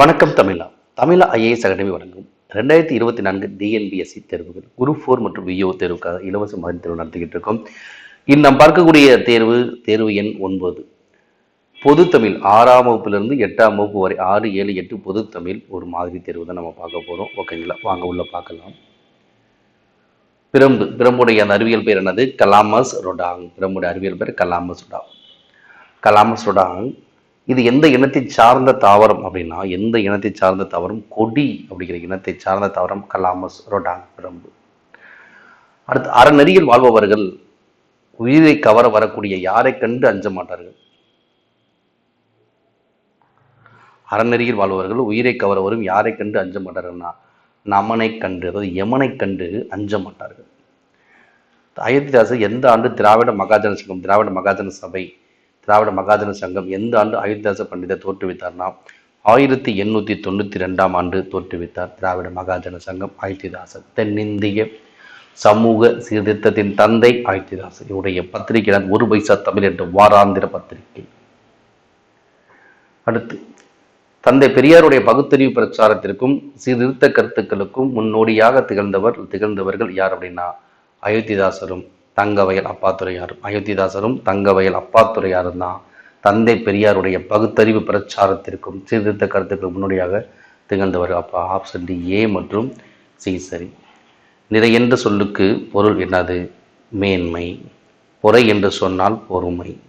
வணக்கம் தமிழா. தமிழா IAS academy வழங்கும் ரெண்டாயிரத்தி இருபத்தி நான்கு டிஎன்பிஎஸ்சி தேர்வுகள் குரூப் ஃபோர் மற்றும் விஓ தேர்வுக்காக இலவச மாதிரி தேர்வு நடத்திக்கிட்டு இருக்கோம். இன்று நாம் பார்க்கக்கூடிய தேர்வு தேர்வு எண் ஒன்பது. பொது தமிழ் ஆறாம் வகுப்புலேருந்து எட்டாம் வகுப்பு வரை ஆறு ஏழு எட்டு பொது தமிழ் ஒரு மாதிரி தேர்வு தான் நம்ம பார்க்க போகிறோம் ஓகேங்களா? வாங்க உள்ள பார்க்கலாம். பிரம்பு பிரம்புடைய அந்த அறிவியல் பேர் என்னது? கலாமஸ் ரொடாங். பிரம்புடைய அறிவியல் பேர் கலாமஸ் ரொடாங். கலாமஸ் ரொடாங் இது எந்த இனத்தை சார்ந்த தாவரம் அப்படின்னா எந்த இனத்தை சார்ந்த தாவரம்? கொடி அப்படிங்கிற இனத்தை சார்ந்த தாவரம் கலாமஸ் ரொடாங் பிரம்பு. அடுத்து அறநெறியில் வாழ்பவர்கள் உயிரை கவர வரக்கூடிய யாரை கண்டு அஞ்ச மாட்டார்கள்? அறநெறியில் வாழ்பவர்கள் உயிரை கவர வரும் யாரை கண்டு அஞ்ச மாட்டார்கள்னா நமனை கண்டு அதாவது யமனை கண்டு அஞ்ச மாட்டார்கள். அயோத்திதாசர் எந்த ஆண்டு திராவிட மகாஜன சங்கம் திராவிட மகாஜன சபை திராவிட மகாஜன சங்கம் எந்த ஆண்டு அயோத்திதாச பண்டிதர் தோற்றுவித்தார்னா ஆயிரத்தி எண்ணூற்றி தொண்ணூற்றி ரெண்டாம் ஆண்டு தோற்றுவித்தார். திராவிட மகாஜன சங்கம் அயோத்திதாசர் தென்னிந்திய சமூக சீர்திருத்தத்தின் தந்தை அயோத்திதாசர் இவருடைய பத்திரிகை தான் ஒரு பைசா தமிழ் என்ற வாராந்திர பத்திரிகை. அடுத்து தந்தை பெரியாருடைய பகுத்தறிவு பிரச்சாரத்திற்கும் சீர்திருத்த கருத்துக்களுக்கும் முன்னோடியாக திகழ்ந்தவர் திகழ்ந்தவர்கள் யார் அப்படின்னா அயோத்திதாசரும் தங்கவயல் அப்பாத்துறையார். அயோத்திதாசரும் தங்கவயல் அப்பாத்துறையாரும் தான். தந்தை பெரியாருடைய பகுத்தறிவு பிரச்சாரத்திற்கும் சீர்திருத்த கருத்துக்கு முன்னோடியாக திகழ்ந்தவர் அப்போ ஆப்ஷன் டி ஏ மற்றும் சி சரி. நிறை என்ற சொல்லுக்கு பொருள் என்னது? மேன்மை. பொறை என்று சொன்னால் பொறுமை.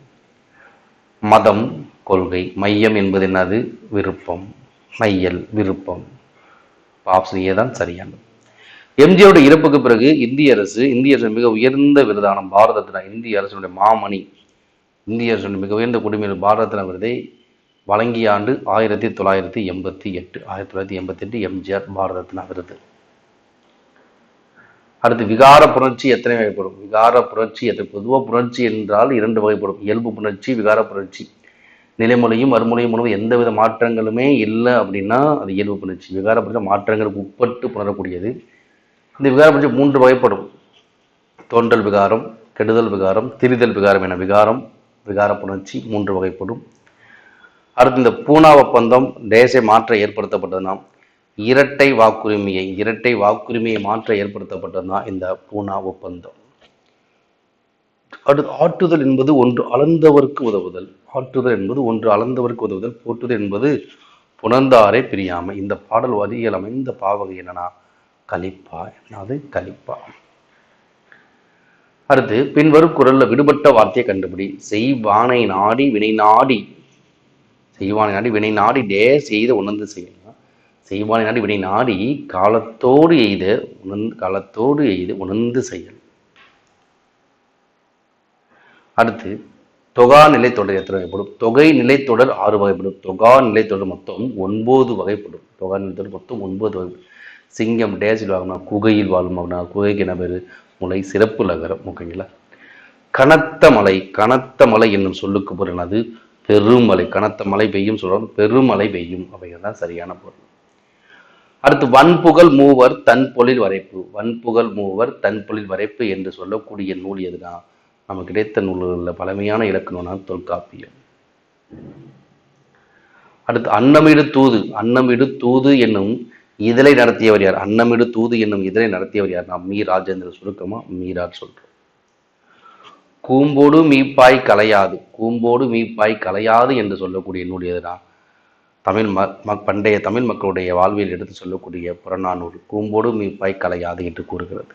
மதம் கொள்கை மையம் என்பது என்னது? விருப்பம். மையல் விருப்பம். ஆப்ஷன் ஏ தான் சரியானது. எம்ஜியோட இறப்புக்கு பிறகு இந்திய அரசு இந்திய அரசு மிக உயர்ந்த விருதான பாரத ரத்னா இந்திய அரசுடைய மாமணி இந்திய அரசுடைய மிக உயர்ந்த குடிமையில் பாரத ரத்னா விருதை வழங்கிய ஆண்டு ஆயிரத்தி தொள்ளாயிரத்தி எண்பத்தி எட்டு ஆயிரத்தி தொள்ளாயிரத்தி எண்பத்தி எட்டு எம்ஜிஆர் பாரத ரத்னா விருது. அடுத்து விகார புணர்ச்சி எத்தனை வகைப்படும்? விகார புணர்ச்சி எத்தனை? பொதுவாக புணர்ச்சி என்றால் இரண்டு வகைப்படும். இயல்பு புணர்ச்சி விகார புணர்ச்சி நிலைமொழியும் மறுமொழியும் உணவு எந்தவித மாற்றங்களுமே இல்லை அப்படின்னா அது இயல்பு புணர்ச்சி விகார புணர்ச்சி மாற்றங்களுக்கு உட்பட்டு புணரக்கூடியது. இந்த விகாரம் புணர்ச்சி மூன்று வகைப்படும். தோன்றல் விகாரம் கெடுதல் விகாரம் திரிதல் விகாரம் என விகாரம் விகார புணர்ச்சி மூன்று வகைப்படும். அடுத்து இந்த பூனா ஒப்பந்தம் தேச மாற்ற ஏற்படுத்தப்பட்டதுனா இரட்டை வாக்குரிமையை இரட்டை வாக்குரிமையை மாற்ற ஏற்படுத்தப்பட்டதுனா இந்த பூனா ஒப்பந்தம் அடுத்து ஆற்றுதல் என்பது ஒன்று அளந்தவருக்கு உதவுதல். ஆற்றுதல் என்பது ஒன்று அளந்தவருக்கு உதவுதல். போற்றுதல் என்பது புணர்ந்தாரை பிரியாமை. இந்த பாடல் வரிகள் அமைந்த பாவகை என்னன்னா கலிப்பா. என்னது? கலிப்பா. அடுத்து பின்வரும் குரல்ல விடுபட்ட வார்த்தையை கண்டுபிடி. செய்வானை நாடி வினை நாடி. செய்வானை நாடி வினை நாடி டே செய்த உணர்ந்து செய்யலாம் செய்வானை நாடி வினை நாடி காலத்தோடு எய்த உணர்ந்து காலத்தோடு எய்த உணர்ந்து செயல் அடுத்து தொகா நிலைத்தொடர் எத்தனை வகைப்படும்? தொகை நிலைத்தொடர் ஆறு வகைப்படும். தொகா நிலைத்தொடர் மொத்தம் ஒன்பது வகைப்படும். தொகா நிலைத்தொடர் மொத்தம் ஒன்பது வகைப்படும். சிங்கம் டேஸில் வாங்கினா குகையில் வாழும் அப்படின்னா குகைக்கு என்ன பேர்? முலை சிறப்பு நகரம் ஓகேங்களா? கனத்த மலை கனத்த மலை என்னும் சொல்லுக்கு பொருள் அது பெருமலை கனத்த மலை பெய்யும் சொல்கிறோம் பெருமலை பெய்யும். அப்படிங்கிறது தான் சரியான பொருள். அடுத்து வன்புகழ் மூவர் தன் பொழில் வரைப்பு. வன்புகழ் மூவர் தன் பொழில் வரைப்பு என்று சொல்லக்கூடிய நூல் எதுனா? நமக்கு கிடைத்த நூல்களில் பழமையான இலக்கணம்னா தொல்காப்பியம். அடுத்து அன்னமிடு தூது. அன்னமிடு தூது என்னும் இதழை நடத்தியவர் யார்? அன்னமிடு தூது என்னும் இதழை நடத்தியவர் யார்? நான் மீ ராஜேந்திர சுருக்கமா மீரார் சொல்றோம். கூம்போடு மீப்பாய் கலையாது. கூம்போடு மீப்பாய் கலையாது என்று சொல்லக்கூடிய நூல் தமிழ் ம ம- பண்டைய தமிழ் மக்களுடைய வாழ்வியல் எடுத்து சொல்லக்கூடிய புறநானூறு கூம்போடு மீப்பாய் கலையாது என்று கூறுகிறது.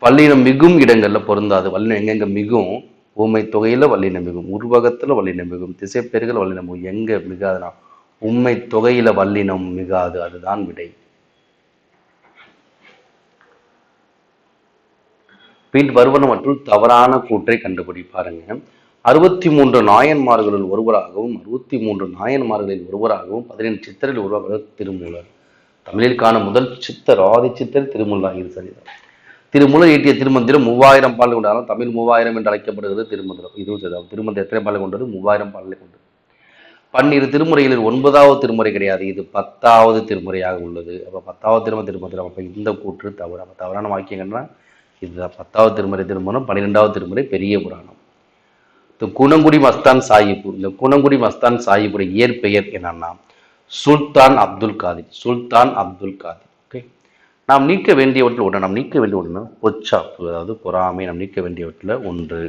வல்லினம் மிகும் இடங்கள்ல பொருந்தாது. வல்லினம் எங்கெங்க மிகும்? ஊமை தொகையில வல்லினம் மிகும். உருவகத்துல வல்லினம் மிகும். திசைப்பெருகள் வல்லினம் எங்கே எங்க மிகாதுனா? உண்மை தொகையில வல்லினம் மிகாது அதுதான் விடை. பின் வருவன மற்றும் தவறான கூற்றை கண்டுபிடி பாருங்க அறுபத்தி மூன்று நாயன்மார்களில் ஒருவராகவும் அறுபத்தி மூன்று நாயன்மார்களில் ஒருவராகவும் பதினேழு சித்தரில் உருவாகிறது திருமூலர். தமிழிற்கான முதல் சித்தர் ஆதி சித்தர் திருமூலர் சரிதான் திருமூலர் இயற்றிய திருமந்திரம் மூவாயிரம் பாடல் கொண்டாலும் தமிழ் மூவாயிரம் என்று அழைக்கப்படுகிறது திருமந்திரம். இதுவும் சரிதான் திருமந்திரம் எத்தனை பாடல் கொண்டது? மூவாயிரம் பாடலை கொண்டது. பன்னிரு திருமுறைகளில் ஒன்பதாவது திருமுறை கிடையாது. இது பத்தாவது திருமுறையாக உள்ளது. அப்போ பத்தாவது திருமண திருமந்திரம் அப்போ இந்த கூற்று தவறு. அப்போ தவறான வாக்கியங்கள்னா இதுதான் பத்தாவது திருமுறை திருமணம் பன்னிரெண்டாவது திருமுறை பெரிய புராணம். இந்த குணங்குடி மஸ்தான் சாஹிப்பு இந்த குணங்குடி மஸ்தான் சாஹிபுடைய இயற்பெயர் என்னன்னா சுல்தான் அப்துல் காதிர் சுல்தான் அப்துல் காதிர். ஓகே? நாம் நீக்க வேண்டியவற்றில் ஒன்று நாம் நீக்க வேண்டிய ஒன்று பொச்சாப்பு அதாவது பொறாமை நாம் நீக்க வேண்டியவற்றில் ஒன்று.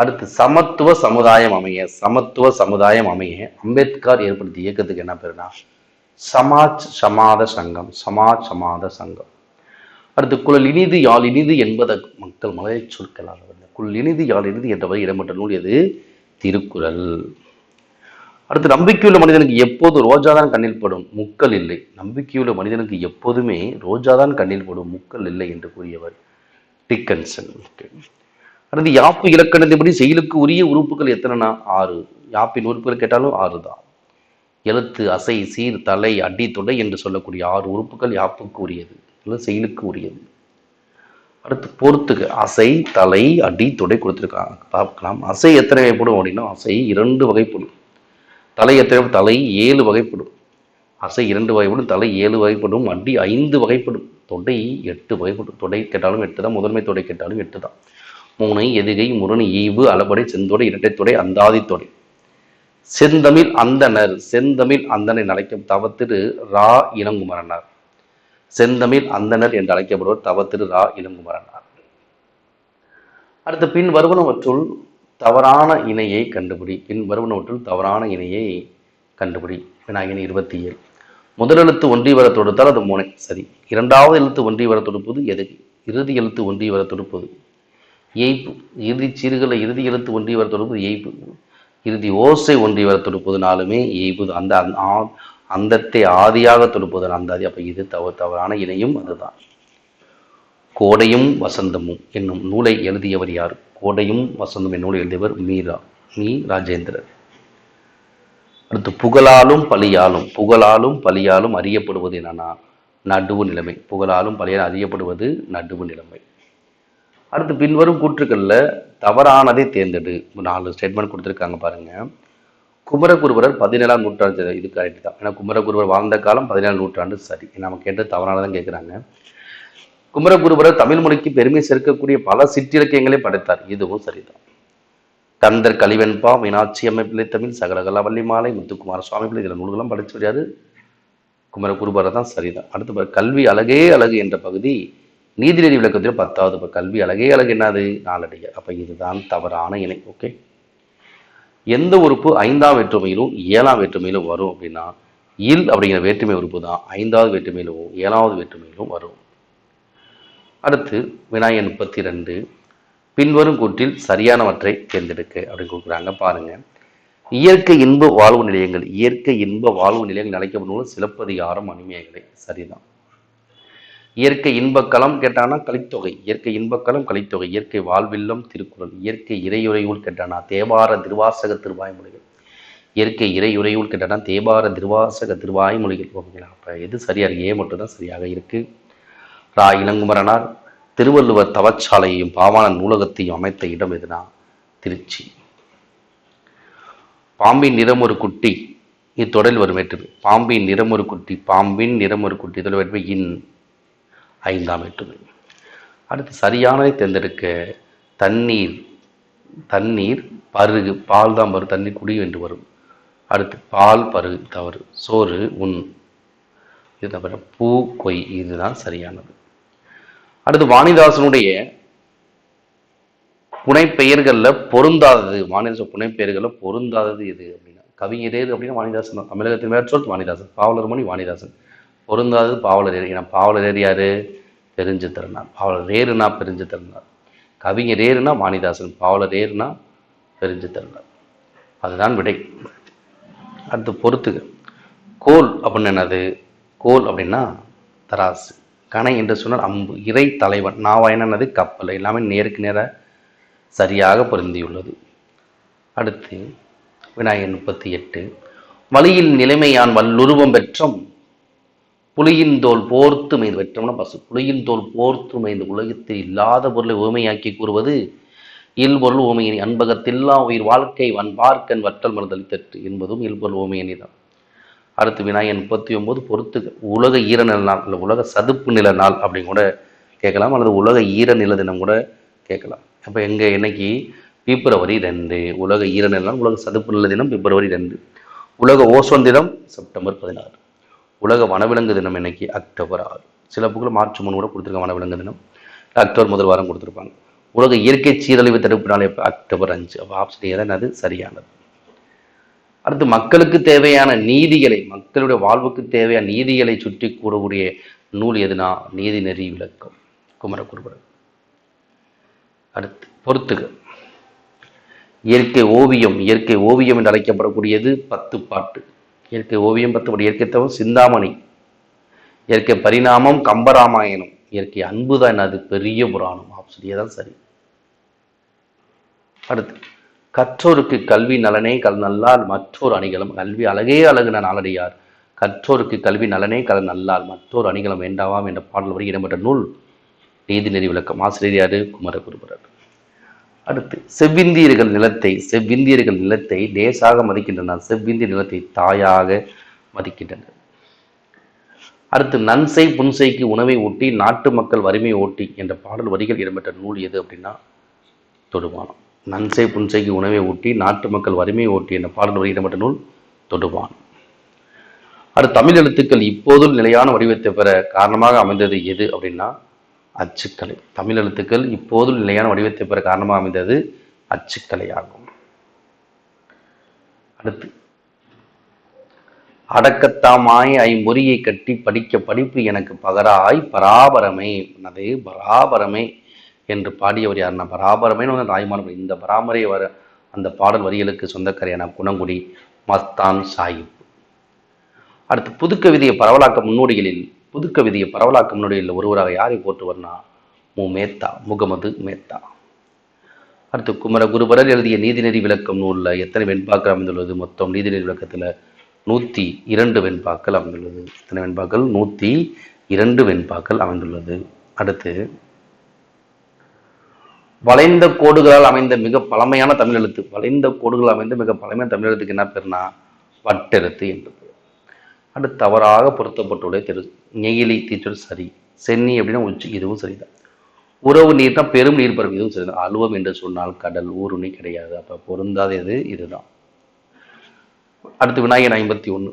அடுத்து சமத்துவ சமுதாயம் அமைய சமத்துவ சமுதாயம் அமைய அம்பேத்கர் ஏற்படுத்திய இயக்கத்துக்கு என்ன பேருனா? சமாஜ் சமாத சங்கம் சமாஜ் சமாத சங்கம். அடுத்து குழல் இனிது யாழ் இனிது என்பத மக்கள் மலையை சொற்களால் குள் இனிது யாழ் இனிது என்ற வரை இடம்பெற்ற நூல் எது? திருக்குறள். அடுத்து நம்பிக்கையுள்ள மனிதனுக்கு எப்போதும் ரோஜா தான் கண்ணில் படும் முக்கள் இல்லை. நம்பிக்கையுள்ள மனிதனுக்கு எப்போதுமே ரோஜா தான் கண்ணில் படும் முக்கள் இல்லை என்று கூறியவர் டிக்கன்சன். அடுத்து யாப்பு இலக்கணத்தின்படி செயலுக்கு உரிய உறுப்புகள் எத்தனைனா? ஆறு. யாப்பின் உறுப்புகள் கேட்டாலும் ஆறு தான் எழுத்து அசை சீர் தலை அடி தொடை என்று சொல்லக்கூடிய ஆறு உறுப்புகள் யாப்புக்கு உரியது. இல்லை செயலுக்கு உரியது. அடுத்து பொறுத்துக்கு அசை தலை அடி தொடை கொடுத்துருக்காங்க. பார்க்கலாம். அசை எத்தனை வகைப்படும் அப்படின்னா அசை இரண்டு வகைப்படும். தலை எத்தனை தலை ஏழு வகைப்படும். அசை இரண்டு வகைப்படும் தலை ஏழு வகைப்படும் அடி ஐந்து வகைப்படும். தொடை எட்டு வகைப்படும். தொடை கேட்டாலும் எட்டு தான் முதன்மை தொடை கேட்டாலும் எட்டு தான் மூனை எதுகை முரண் ஈவு அளபடை செந்தொடை இரட்டை தொடை தொடை. செந்தமிழ் அந்தனர் செந்தமிழ் அந்தனை அழைக்கும் தவத்திரு ரா இளங்குமரனார் செந்தமிழ் அந்தனர் என்று அழைக்கப்படுவர் தவத்திரு ரா இளங்குமரனார் அடுத்து பின் வருவனவற்றுள் தவறான இணையை கண்டுபிடி. பின் வருவனவற்றுள் தவறான இணையை கண்டுபிடி. விநாயகன் இருபத்தி ஏழு முதல் எழுத்து ஒன்றி வர தொடுத்தால் அது மூனை. சரி. இரண்டாவது எழுத்து ஒன்றி வர தொடுப்பது எது இறுதி எழுத்து ஒன்றிய வர தொடுப்பது எய்ப்பு இறுதி சீர்களை இறுதி எழுத்து ஒன்றி வர தொடுப்பது எய்ப்பு இறுதி ஓசை ஒன்றி வர தொடுப்பதுனாலுமே அந்த ஆ- அந்தத்தை ஆதியாக தொடுப்பது அந்தாதி அப்போ இது தவ தவறான இணையும் அதுதான். கோடையும் வசந்தமும் என்னும் நூலை எழுதியவர் யார்? கோடையும் வசந்தம் என்னோடு நூலை எழுதியவர் மீரா மீ. ராஜேந்திரர். அடுத்து புகழாலும் பலியாலும் புகழாலும் பலியாலும் அறியப்படுவது என்னன்னா நடுவு நிலைமை. புகழாலும் பலியாலும் அறியப்படுவது நடுவு நிலைமை. அடுத்து பின்வரும் கூற்றுக்களில் தவறானதை தேர்ந்தெடு. ஒரு நாலு ஸ்டேட்மெண்ட் கொடுத்துருக்காங்க பாருங்க. குமரகுருவரர் பதினேழாம் நூற்றாண்டு இது கரெக்ட் தான். ஏன்னா குமரகுருவர் வாழ்ந்த காலம் பதினேழாம் நூற்றாண்டு சரி. நம்ம கேட்டது தவறானதான் கேட்குறாங்க குமரகுருவரர் தமிழ் மொழிக்கு பெருமை சேர்க்கக்கூடிய பல சிற்றிலக்கியங்களை படைத்தார். இதுவும் சரிதான். கந்தர் கலிவெண்பா மீனாட்சி அம்மை தமிழ் சகலகலா வள்ளி மாலை முத்துக்குமார சுவாமி பிள்ளை இதில் நூல்களும் படைச்சு முடியாது குமரகுருபரர் தான் சரிதான். அடுத்து கல்வி அழகே அழகு என்ற பகுதி நீதிநெறி விளக்கத்தில் பத்தாவது இப்போ கல்வி அழகே அழகு என்னது? நாலடியார் அப்போ இதுதான் தவறான இணை. ஓகே எந்த உறுப்பு ஐந்தாம் வேற்றுமையிலும் ஏழாம் வேற்றுமையிலும் வரும் அப்படின்னா இல் அப்படிங்கிற வேற்றுமை உறுப்பு தான் ஐந்தாவது வேற்றுமையிலும் ஏழாவது வேற்றுமையிலும் வரும். அடுத்து வினாயன் முப்பத்தி ரெண்டு பின்வரும் கூற்றில் சரியானவற்றை தேர்ந்தெடுக்க அப்படின்னு கொடுக்குறாங்க. பாருங்க. இயற்கை இன்ப வாழ்வு நிலையங்கள் இயற்கை இன்ப வாழ்வு நிலையங்கள் அழைக்கப்படும் சிலப்பதிகாரம் அணிமேகலை சரிதான். இயற்கை இன்பக்களம் கேட்டானா கலித்தொகை. இயற்கை இன்பக்களம் கலித்தொகை. இயற்கை வாழ்வில்லம் திருக்குறள். இயற்கை இறையுறையுள் கேட்டானா தேவார திருவாசக திருவாய்மொழிகள். இயற்கை இறையுறையுள் கேட்டானா தேவார திருவாசக திருவாய்மொழிகள். ஓகேங்களா? அப்போ எது சரியாக இருக்கு? ஏ மட்டும்தான் சரியாக இருக்கு. ரா. இளங்குமரனார் திருவள்ளுவர் தவச்சாலையையும் பாவாணன் நூலகத்தையும் அமைத்த இடம் எதுனா? திருச்சி. பாம்பின் நிறம் ஒரு குட்டி இத்தொடரில் வரும் வேற்றுமை பாம்பின் நிறம் ஒரு குட்டி பாம்பின் நிறம் ஒரு குட்டி இதோட வேற்றுமை இன். ஐந்தாம் வேற்றுமை அடுத்து சரியானதை தேர்ந்தெடுக்க தண்ணீர் தண்ணீர் பருகு பால் தான் வரும் தண்ணீர் குடி என்று வரும். அடுத்து பால் பருகு தவறு. சோறு உண். இது தவிர பூ கொய் இதுதான் சரியானது. அடுத்து வாணிதாசனுடைய புனைப்பெயர்களில் பொருந்தாதது. வாணிதாசன் புனைப்பெயர்களில் பொருந்தாதது எது அப்படின்னா கவிஞரேது அப்படின்னா வாணிதாசன் தான். தமிழகத்தின் மேற் வாணிதாசன் பாவலர் மணி வாணிதாசன். பொருந்தாதது பாவலர் ஏன்னா பாவலர் யாரு? பெருஞ்சு திறனார் பாவலரேறுனா பெருஞ்சு திறனார் கவிஞரேறுனா வாணிதாசன் பாவலரேறுனா பெருஞ்சு திறனார் அதுதான் விடை. அடுத்து பொறுத்துக. கோல் அப்படின்னு என்னது? கோல் அப்படின்னா தராசு. கணை என்று சொன்னால் அம்பு இறை தலைவன். நாவா என்னது? கப்பல். எல்லாமே நேருக்கு நேர சரியாக பொருந்தியுள்ளது. அடுத்து விநாயகர் முப்பத்தி எட்டு. வழியில் நிலைமையான் வல்லுருவம் பெற்றும் புலியின் தோல் போர்த்து மைந்து வெற்றம்னா பசு. புலியின் தோல் போர்த்து மைந்து உலகத்தில் இல்லாத பொருளை உவமையாக்கி கூறுவது இல்பொருள் ஓமையணி அன்பகத்தில்லா உயிர் வாழ்க்கை வன்பார்க்கன் வற்றல் மறுதல் தெற்று என்பதும் இல்பொருள் ஓமையணி தான். அடுத்து விநாயகன் முப்பத்தி ஒன்பது பொறுத்து உலக ஈர நில நாள் இல்லை உலக சதுப்பு நில நாள் அப்படின்னு கூட கேட்கலாம் அல்லது உலக ஈர நில தினம் கூட கேட்கலாம். அப்போ எங்கள் இன்னைக்கு? பிப்ரவரி ரெண்டு. உலக ஈர நில நாள் உலக சதுப்பு நில தினம் பிப்ரவரி ரெண்டு. உலக ஓசோன் தினம் செப்டம்பர் பதினாறு. உலக வனவிலங்கு தினம் இன்னைக்கு அக்டோபர் ஆறு. சில புக்கில் மார்ச் மூணு கூட கொடுத்துருக்க வனவிலங்கு தினம். அக்டோபர் முதல் வாரம் கொடுத்துருப்பாங்க. உலக இயற்கை சீரழிவு தடுப்பு நாள் எப்போ அக்டோபர் அஞ்சு. அப்போ ஆப்ஷன் ஏதான் அது சரியானது. அடுத்து மக்களுக்கு தேவையான நீதிகளை மக்களுடைய வாழ்வுக்கு தேவையான நீதிகளை சுற்றி கூடக்கூடிய நூல் எதுனா? நீதி நெறி விளக்கம். குமரகுருபரர் அடுத்து பொறுத்துக. இயற்கை ஓவியம் இயற்கை ஓவியம் என்று அழைக்கப்படக்கூடியது பத்து பாட்டு. இயற்கை ஓவியம் பத்து இயற்கை தவிர சிந்தாமணி. இயற்கை பரிணாமம் கம்பராமாயணம். இயற்கை அன்பு தான் என்னது பெரிய புராணம். ஆப்ஷன் தான் சரி. அடுத்து கற்றோருக்கு கல்வி நலனே கல் நல்லால் மற்றொரு அணிகளும் கல்வி அழகே அழகுன நாளடியார். கற்றோருக்கு கல்வி நலனே கல் நல்லால் மற்றொரு அணிகளும் வேண்டாவாம் என்ற பாடல் வரை இடம்பெற்ற நூல். நீதிநெறி விளக்கம். ஆசிரியர் யாரு? குமரகுருபரர். அடுத்து செவ்விந்தியர்கள் நிலத்தை செவ்விந்தியர்கள் நிலத்தை லேசாக மதிக்கின்றனர். செவ்விந்திய நிலத்தை தாயாக மதிக்கின்றனர். அடுத்து நன்சை புன்சைக்கு உணவை ஊட்டி நாட்டு மக்கள் வறுமை ஓட்டி என்ற பாடல் வரிகள் இடம்பெற்ற நூல் எது அப்படின்னா தொடுவானம். நன்சை புன்சைக்கு உணவை ஊட்டி நாட்டு மக்கள் வறுமை ஓட்டி என்ற பாடல் வரி இடம்பெற்ற நூல் தொடுவானம். அடுத்து தமிழ் எழுத்துக்கள் இப்போதும் நிலையான வடிவத்தை பெற காரணமாக அமைந்தது எது அப்படின்னா அச்சுக்கலை. தமிழ் எழுத்துக்கள் இப்போதும் நிலையான வடிவத்தை பெற காரணமாக அமைந்தது அச்சுக்கலையாகும். அடுத்து அடக்கத்தாமாய் ஐம்பொறியை கட்டி படிக்க படிப்பு எனக்கு பகராய் பராபரமே. அது பராபரமே என்று பாடியவர் யாருன்னா பராபரமேன்னு வந்து தாய்மான இந்த பராமரை வர அந்த பாடல் வரிகளுக்கு சொந்தக்கரையான குணங்குடி மஸ்தான் சாஹிப். அடுத்து புதுக்கவிதையை பரவலாக்க முன்னோடிகளில் புதுக்கவிதையை பரவலாக்க முன்னோடிகளில் ஒருவராக யாரை போற்றுவர்னா மு மேத்தா முகமது மேத்தா. அடுத்து குமர குருபரர் எழுதிய நீதிநெறி விளக்கம் நூலில் எத்தனை வெண்பாக்கள் அமைந்துள்ளது? மொத்தம் நீதிநெறி விளக்கத்தில் நூற்றி இரண்டு வெண்பாக்கள் அமைந்துள்ளது. எத்தனை வெண்பாக்கள்? நூற்றி இரண்டு வெண்பாக்கள் அமைந்துள்ளது. அடுத்து வளைந்த கோடுகளால் அமைந்த மிக பழமையான தமிழ் எழுத்து. வளைந்த கோடுகள் அமைந்த மிக பழமையான தமிழ் எழுத்துக்கு என்ன பேர்னா வட்டெழுத்து என்று பெயர் அடுத்து தவறாக பொருத்தப்பட்டுள்ள திரு நெகிழி தீச்சொல் சரி. சென்னி அப்படின்னா உச்சி இதுவும் சரிதான். உறவு நீர்னா பெரும் நீர்ப்பரப்பு இதுவும் சரிதான். அலுவம் என்று சொன்னால் கடல் ஊருணி கிடையாது. அப்போ பொருந்தாத இது இதுதான். அடுத்து விநாயகன் ஐம்பத்தி ஒன்று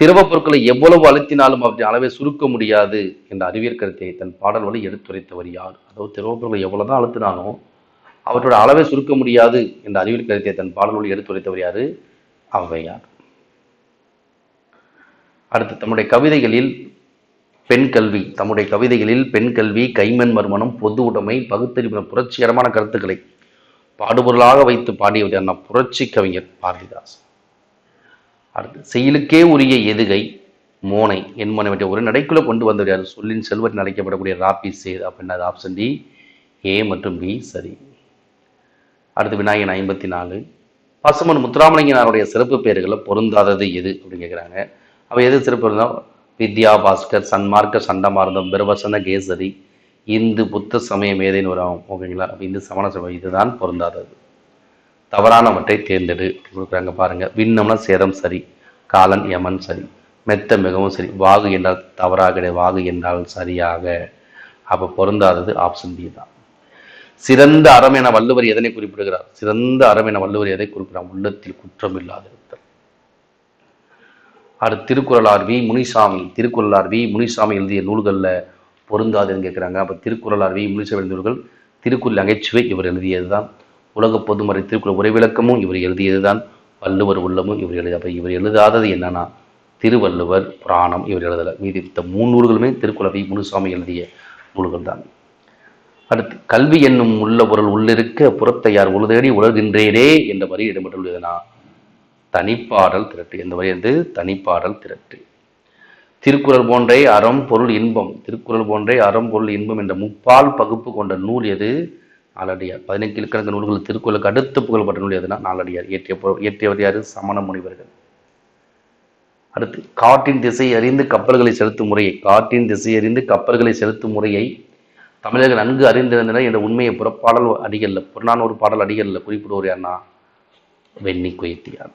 திரவப் பொருட்களை எவ்வளவு அழுத்தினாலும் அவற்றின் அளவை சுருக்க முடியாது என்ற அறிவியல் கருத்தை தன் பாடல் வழி எடுத்துரைத்தவர் யார்? அதாவது திரவப் பொருட்களை எவ்வளவுதான் அழுத்தினாலும் அவற்றோட அளவை சுருக்க முடியாது என்ற அறிவியல் கருத்தை தன் பாடல் வழி எடுத்துரைத்தவர் யார்? ஔவையார் அடுத்து தம்முடைய கவிதைகளில் பெண் கல்வி தம்முடைய கவிதைகளில் பெண் கல்வி கைமண் மர்மனம் பொது உடைமை பகுத்தறிவு புரட்சிகரமான கருத்துக்களை பாடுபொருளாக வைத்து பாடியவர் யாருன்னா புரட்சி கவிஞர் பாரதிதாசன் அடுத்து செயலுக்கே உரிய எதுகை மோனை என்பனவற்றை ஒரு நடைக்குள்ள கொண்டு வந்தவர் சொல்லின் செல்வத்தில் அழைக்கப்படக்கூடிய ராபி சேத். அப்படின்னா ஆப்ஷன் டி ஏ மற்றும் பி சரி. அடுத்து விநாயகன் ஐம்பத்தி நாலு. பசுமன் முத்துராமலிங்கனாருடைய சிறப்பு பெயர்களை பொருந்தாதது எது அப்படின்னு கேட்குறாங்க அப்போ எது சிறப்பு இருந்தால் வித்யா பாஸ்கர் சன்மார்க்க சண்டமார்ந்தம் பிரவசன கேசரி இந்து புத்த சமய மேதைன்னு வரும் ஓகேங்களா? அப்ப இந்து சமண சமயம் இதுதான் பொருந்தாதது. தவறானவற்றை தேர்ந்தெடு. கொடுக்குறாங்க பாருங்கள் விண்ணம்னா சேதம் சரி காலன் யமன் சரி மெத்த மிகவும் சரி. வாகு என்றால் தவறாக கிடையாது. வாகு என்றால் சரியாக. அப்போ பொருந்தாதது ஆப்ஷன் பி தான். சிறந்த அறம் என வள்ளுவர் எதனை குறிப்பிடுகிறார்? சிறந்த அறம் என வள்ளுவர் எதை குறிப்பிடுறார் உள்ளத்தில் குற்றம் இல்லாதது. அடுத்து திருக்குறளார் வி. முனிசாமி. திருக்குறளார் வி. முனிசாமி எழுதிய நூல்களில் பொருந்தாதுன்னு கேட்குறாங்க அப்போ திருக்குறளார் வி. முனிசாமி எழுதிய நூல்கள் திருக்குறள் நகைச்சுவை இவர் எழுதியது தான் உலக பொதுமறை திருக்குறள் உரைவிளக்கமும் விளக்கமும் இவர் எழுதியதுதான். வள்ளுவர் உள்ளமும் இவர் எழுதி அப்போ இவர் எழுதாதது என்னன்னா திருவள்ளுவர் புராணம் இவர் எழுதலை. மீதி இந்த மூணு நூல்களுமே திருக்குறள் வி. முனுசாமி எழுதிய நூல்கள் தான் அடுத்து கல்வி என்னும் உள்ள பொருள் உள்ளிருக்க புறத்தை யார் உழுதேடி உலகின்றேனே என்ற வரி இடம்பெற்றுள்ளதுனா தனிப்பாடல் திரட்டு. இந்த வரி வந்து தனிப்பாடல் திரட்டு. திருக்குறள் போன்றே அறம் பொருள் இன்பம். திருக்குறள் போன்றே அறம் பொருள் இன்பம் என்ற முப்பால் பகுப்பு கொண்ட நூல் எது? நாலடியார் பதினெட்டு இலக்கணக்க நூல்கள் திருக்குறளுக்கு அடுத்து புகழ்பட்ட நூல் எதுனா? நாலடியார் இயற்றிய இயற்றியவர் யார்? சமண முனிவர்கள். அடுத்து காற்றின் திசை அறிந்து கப்பல்களை செலுத்தும் முறையை. காற்றின் திசை அறிந்து கப்பல்களை செலுத்தும் முறையை தமிழர்கள் நன்கு அறிந்திருந்தனர் என்ற உண்மையை புறப்பாடல் அடிகளில் புறநானூறு பாடல் அடிகளில் குறிப்பிடுவோர் யாருன்னா வெண்ணி குயத்தியார்.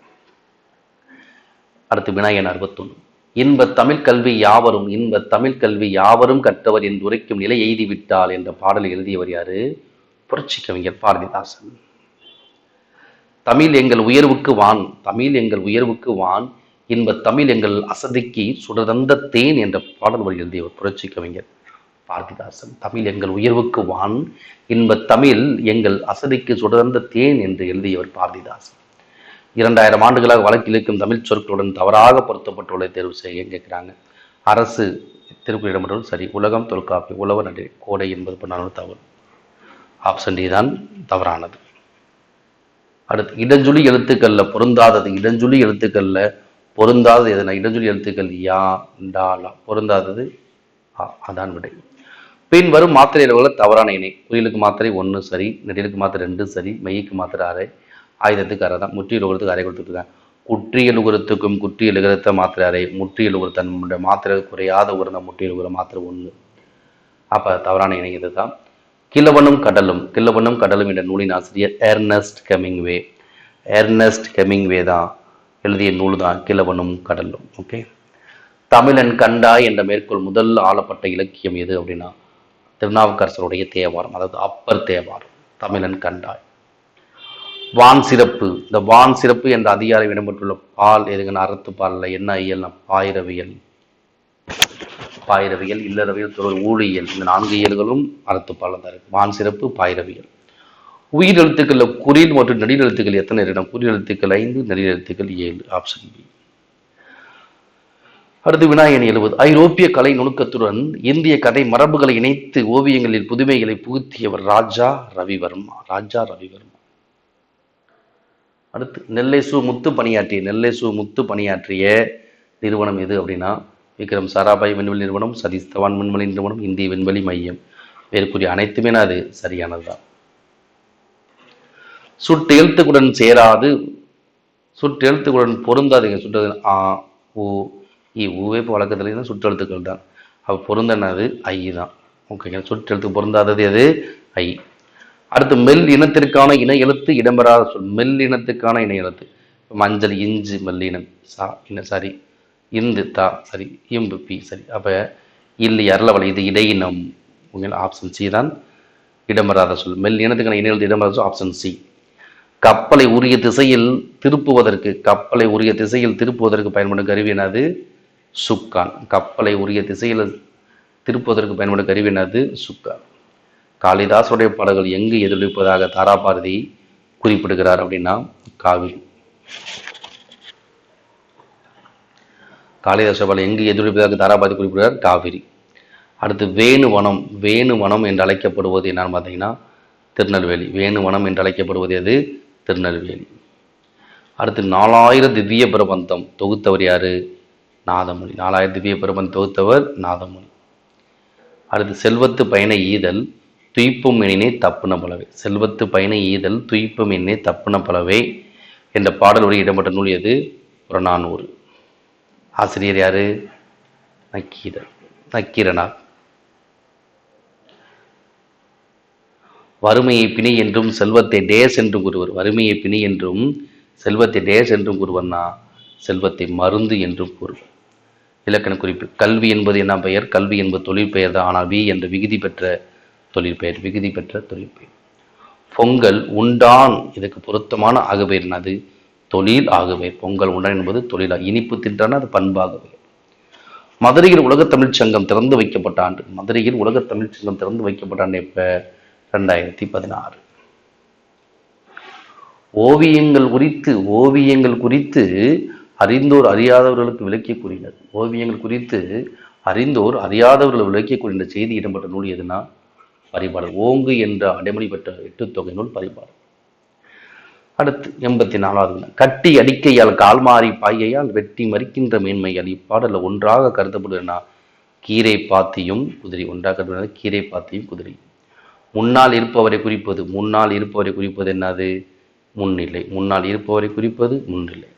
அடுத்து விநாயகன் அறுபத்தொன்று இன்ப தமிழ் கல்வி யாவரும் இன்ப தமிழ் கல்வி யாவரும் கற்றவர் என்று உரைக்கும் நிலை எய்தி விட்டால் என்ற பாடலை எழுதியவர் யாரு? புரட்சி கவிஞர் பாரதிதாசன். தமிழ் எங்கள் உயர்வுக்கு வான் தமிழ் எங்கள் உயர்வுக்கு வான் இன்ப தமிழ் எங்கள் அசதிக்கு சுடர்ந்த தேன் என்ற பாடல் வழி எழுதியவர் புரட்சி கவிஞர் பாரதிதாசன். தமிழ் எங்கள் உயர்வுக்கு வான் இன்ப தமிழ் எங்கள் அசதிக்கு சுடர்ந்த தேன் என்று எழுதியவர் பாரதிதாசன். இரண்டாயிரம் ஆண்டுகளாக வழக்கில் இருக்கும் தமிழ் சொற்களுடன் தவறாக பொருத்தப்பட்டுள்ள தேர்வு செய்ய கேட்குறாங்க? அரசு திருக்குறளிடமன்றம் சரி உலகம் தொல்காப்பி உழவு நடை கோடை என்பது பண்ணாலும் தவறு. ஆப்ஷன் டி தான் தவறானது. அடுத்து இடஞ்சுழி எழுத்துக்களில் பொருந்தாதது இடஞ்சுழி எழுத்துக்களில் பொருந்தாதது எதனா? இடஞ்சுழி எழுத்துக்கள் யா டாலா பொருந்தாதது ஆ அதான் விடை. பின் வரும் மாத்திரை தவறான இணை. குயிலுக்கு மாத்திரை ஒன்று சரி நெடிலுக்கு மாத்திரை ரெண்டு சரி மெய்யுக்கு மாத்திரை அரை ஆயுதத்துக்கு அரை தான் முற்றியல் உரத்துக்கு அரை கொடுத்துருக்கேன் குற்றியல் உகரத்துக்கும் குற்றியல் உகரத்தை மாத்திரை அறை முற்றியல் உகரத்தன் மாத்திரை குறையாத உகர்ந்த முற்றியல் உகர மாத்திரை ஒன்று அப்போ தவறான இணை இதுதான். கிழவனும் கடலும் கிழவனும் கடலும் என்ற நூலின் ஆசிரியர் ஏர்னஸ்ட் கெமிங்வே ஏர்னஸ்ட் கெமிங்வே தான் எழுதிய நூல் தான் கிழவனும் கடலும் ஓகே தமிழன் கண்டாய் என்ற மேற்கோள் முதல் ஆளப்பட்ட இலக்கியம் எது அப்படின்னா திருநாவுக்கரசருடைய தேவாரம் அதாவது அப்பர் தேவாரம் தமிழன் கண்டாய். வான் சிறப்பு. இந்த வான் சிறப்பு என்ற அதிகாரம் இடம்பெற்றுள்ள பால் எதுங்கன்னா அறத்து பாலில் என்ன இயல்னா பாயிரவியல். பாயிரவியல் இல்லறவியல் தொழில் ஊழியல். இந்த நான்கு இயல்களும் அறத்துப்பாலில் தான் இருக்கு. வான் சிறப்பு பாயிரவியல். உயிர் எழுத்துக்களில் குறில் மற்றும் நெடில் எழுத்துக்கள் எத்தனை இடம்? குறில் எழுத்துக்கள் ஐந்து நெடில் எழுத்துக்கள் ஏழு. ஆப்ஷன் பி அடுத்து விநாயகன் எழுபது. ஐரோப்பிய கலை நுணுக்கத்துடன் இந்திய கதை மரபுகளை இணைத்து ஓவியங்களில் புதுமைகளை புகுத்தியவர் ராஜா ரவிவர்மா. ராஜா ரவிவர்மா. அடுத்து நெல்லை சு முத்து பணியாற்றிய நெல்லை சு முத்து பணியாற்றிய நிறுவனம் எது அப்படின்னா விக்ரம் சாராபாய் விண்வெளி நிறுவனம் சதீஷ் தவான் விண்வெளி நிறுவனம் இந்திய விண்வெளி மையம். மேற்கூறிய அனைத்துமே அது சரியானதுதான் சுட்டு எழுத்துக்குடன் சேராது சுட்டு எழுத்துக்குடன் பொருந்தாதுங்க சுட்டு ஆ ஊ இ ஊவே இப்போ தான் சுட்டு எழுத்துக்கள் தான். அப்போ பொருந்தனது ஐ தான். ஓகேங்க சுட்டு எழுத்து பொருந்தாதது எது? ஐ. அடுத்து மெல் இனத்திற்கான இணை எழுத்து இடம்பெறாத சொல். மெல் இனத்துக்கான இணை எழுத்து. மஞ்சள் இஞ்சு மெல்லினம் சா இன சரி. இந்து தா சரி. இம்பு பி சரி. அப்போ இல்லை அருளவலை இது இடையினம் உங்கள் ஆப்ஷன் சி தான் இடம்பெறாத சொல். மெல் இனத்துக்கான இணை எழுத்து இடம்பெறாத சொல் ஆப்ஷன் சி கப்பலை உரிய திசையில் திருப்புவதற்கு கப்பலை உரிய திசையில் திருப்புவதற்கு பயன்படும் கருவி என்னது? சுக்கான். கப்பலை உரிய திசையில் திருப்புவதற்கு பயன்படும் கருவி என்னது? சுக்கான். காளிதாசுடைய பாடல்கள் எங்கு எதிரொலிப்பதாக தாராபாரதி குறிப்பிடுகிறார் அப்படின்னா காவிரி. காளிதாச பாடல் எங்கு எதிரொலிப்பதாக தாராபாரதி குறிப்பிடுகிறார்? காவிரி. அடுத்து வேணுவனம் வேணுவனம் என்று அழைக்கப்படுவது என்னன்னு பார்த்தீங்கன்னா திருநெல்வேலி. வேணுவனம் என்று அழைக்கப்படுவது எது? திருநெல்வேலி. அடுத்து நாலாயிரம் திவ்ய பிரபந்தம். தொகுத்தவர் யாரு? நாதமொழி நாலாயிரம் திவ்ய பிரபந்தம் தொகுத்தவர் நாதமுனி. அடுத்து செல்வத்து பயண ஈதல். துய்ப்பும் எனினே தப்புன பலவே. செல்வத்து பயண ஈதல் துய்ப்பும் எண்ணே தப்புன பலவே என்ற பாடல் இடம்பெற்ற நூல் எது? புறநானூறு. ஆசிரியர் யாரு? நக்கீரர். நக்கீரனார் வறுமையை பிணை என்றும் செல்வத்தை டேஸ் என்றும் கூறுவர். வறுமையை பிணை என்றும் செல்வத்தை டேஸ் என்றும் கூறுவர்னா செல்வத்தை மருந்து என்றும் கூறுவர். இலக்கண குறிப்பு. கல்வி என்பது என்ன பெயர்? கல்வி என்பது தொழில் பெயர் தான் ஆனால் வி என்ற விகுதி பெற்ற தொழிற்பெயர் விகுதி பெற்ற தொழிற்பெயர் பொங்கல் உண்டான் இதுக்கு பொருத்தமான ஆகுபெயர் என்னது? தொழில் ஆகவே. பொங்கல் உண்டான் என்பது தொழிலா இனிப்பு தின்றான அது பண்பாகவே. மதுரையில் உலகத் சங்கம் திறந்து வைக்கப்பட்ட ஆண்டு மதுரையில் உலகத் தமிழ்ச் சங்கம் திறந்து வைக்கப்பட்ட ஆண்டு எப்ப? ரெண்டாயிரத்தி பதினாறு. ஓவியங்கள் குறித்து ஓவியங்கள் குறித்து அறிந்தோர் அறியாதவர்களுக்கு விளக்கி கூறினர். ஓவியங்கள் குறித்து அறிந்தோர் அறியாதவர்கள் விளக்கி கூறின செய்தி இடம்பெற்ற நூல் எதுனா? பரிபாடல் ஓங்கு என்ற அடைமொழி பெற்ற எட்டு தொகை நூல் பரிபாடல் அடுத்து எண்பத்தி நாலாவது கட்டி அடிக்கையால் கால்மாறி பாயையால் வெட்டி மறிக்கின்ற மேன்மையால் இப்பாடலில் ஒன்றாக கருதப்படுகிறனா கீரை பாத்தியும் குதிரை ஒன்றாக கருதப்படுகிறது கீரை பாத்தியும் குதிரை. முன்னால் இருப்பவரை குறிப்பது முன்னால் இருப்பவரை குறிப்பது என்னது? முன்னிலை. முன்னால் இருப்பவரை குறிப்பது முன்னிலை.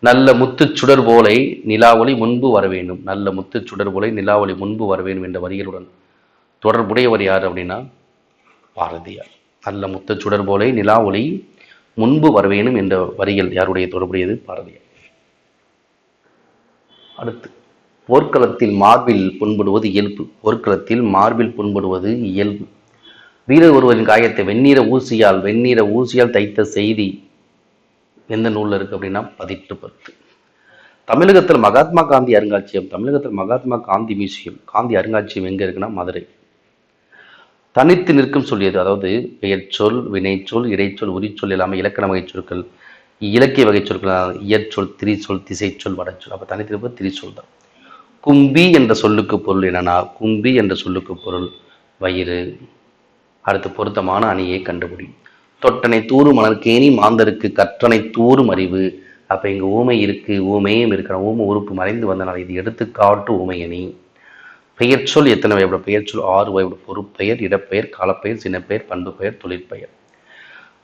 நல்ல முத்துச் சுடர் போலை நிலாவொளி முன்பு வர வேண்டும். நல்ல முத்துச் சுடர் போலை நிலாவொளி முன்பு வர வேண்டும் என்ற வரிகளுடன் தொடர்புடையவர் யார் அப்படின்னா? பாரதியார். நல்ல முத்த சுடர் போலே நிலா ஒளி முன்பு வரவேணும் என்ற வரிகள் யாருடைய தொடர்புடையது? பாரதியார். அடுத்து போர்க்களத்தில் மார்பில் புண்படுவது இயல்பு. போர்க்களத்தில் மார்பில் புண்படுவது இயல்பு. வீரர் ஒருவரின் காயத்தை வெந்நீர ஊசியால் வெந்நீர ஊசியால் தைத்த செய்தி எந்த நூலில் இருக்குது அப்படின்னா? பதிட்டு பத்து. தமிழகத்தில் மகாத்மா காந்தி அருங்காட்சியகம் தமிழகத்தில் மகாத்மா காந்தி மியூசியம் காந்தி அருங்காட்சியகம் எங்கே இருக்குன்னா? மதுரை தனித்து நிற்கும் சொல்லியது. அதாவது பெயர்ச்சொல் வினைச்சொல் இடைச்சொல் உரிச்சொல் எல்லாமே இலக்கண வகை சொற்கள். இலக்கிய வகை சொற்கள் இயற்சொல் திரிச்சொல் திசைச்சொல் வடச்சொல். அப்போ தனித்து நிற்பது திரிச்சொல் தான். கும்பி என்ற சொல்லுக்கு பொருள் என்னன்னா கும்பி என்ற சொல்லுக்கு பொருள் வயிறு. அடுத்து பொருத்தமான அணியை கண்டுபிடி. தொட்டனை தூறு மலர்கேணி மாந்தருக்கு கற்றனை தூறும் அறிவு அப்போ இங்கே ஊமை இருக்குது ஊமையும் இருக்கிற ஊமை உறுப்பு மறைந்து வந்தனால் இது எடுத்துக்காட்டு ஊமையணி பெயர் சொல் எத்தனை வகைப்படும் பெயர் சொல் ஆறு வகைப்படும் பொறுப்பெயர் இடப்பெயர் காலப்பெயர் சின்னப்பெயர் பண்பு பெயர் தொழிற்பெயர்.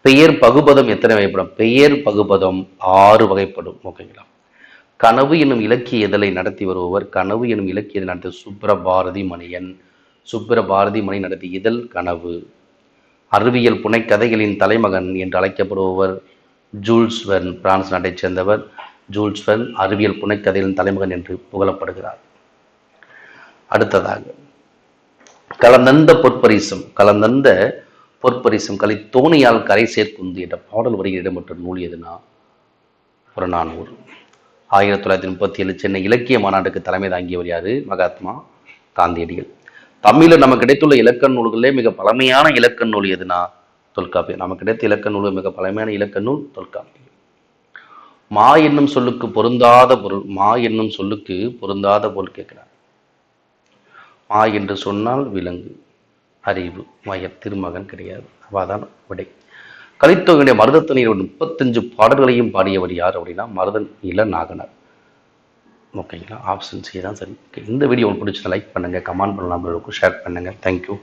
பெயர் பகுபதம் எத்தனை வகைப்படும் பெயர் பகுபதம் ஆறு வகைப்படும் ஓகேங்களா? கனவு என்னும் இலக்கிய இதழை நடத்தி வருபவர் கனவு என்னும் இலக்கிய இதழை நடத்திய சுப்ரபாரதி மணியன். சுப்ரபாரதி மணி நடத்திய இதழ் கனவு. அறிவியல் புனைக்கதைகளின் தலைமகன் என்று அழைக்கப்படுபவர் ஜூல்ஸ் வெர்ன் பிரான்ஸ் நாட்டைச் சேர்ந்தவர். ஜூல்ஸ் வெர்ன் அறிவியல் புனைக்கதைகளின் தலைமகன் என்று புகழப்படுகிறார். அடுத்ததாக. கலந்தந்த பொற்பரிசம் கலந்தந்த பொற்பரிசம் கலை தோணியால் கரை சேர்க்குந்து என்ற பாடல் வரியில் இடம்பெற்ற நூல் எதுனா? புறநானூறு. ஆயிரத்தி தொள்ளாயிரத்தி முப்பத்தி ஏழு சென்னை இலக்கிய மாநாட்டுக்கு தலைமை தாங்கியவர் யாரு? மகாத்மா காந்தியடிகள். தமிழில் நமக்கு கிடைத்துள்ள இலக்கண நூல்களிலே மிக பழமையான இலக்கண நூல் எதுனா? தொல்காப்பியம். நமக்கு கிடைத்த இலக்கண நூல் மிக பழமையான இலக்கண நூல் தொல்காப்பியம். மா என்னும் சொல்லுக்கு பொருந்தாத பொருள் மா என்னும் சொல்லுக்கு பொருந்தாத பொருள் கேட்கிறார். மா என்று சொன்னால் விலங்கு. அறிவு மய திருமகன் கிடையாது. அவாதான் விடை. கலித்தொகையுடைய ஒரு முப்பத்தஞ்சு பாடல்களையும் பாடியவர் யார் அப்படின்னா மருதன் இள நாகனர் ஓகேங்களா ஆப்ஷன் சி தான் சரி. ஓகே இந்த வீடியோ உங்களுக்கு பிடிச்சதை லைக் பண்ணுங்கள் கமெண்ட் பண்ணலாம் ஷேர் பண்ணுங்கள் தேங்க்யூ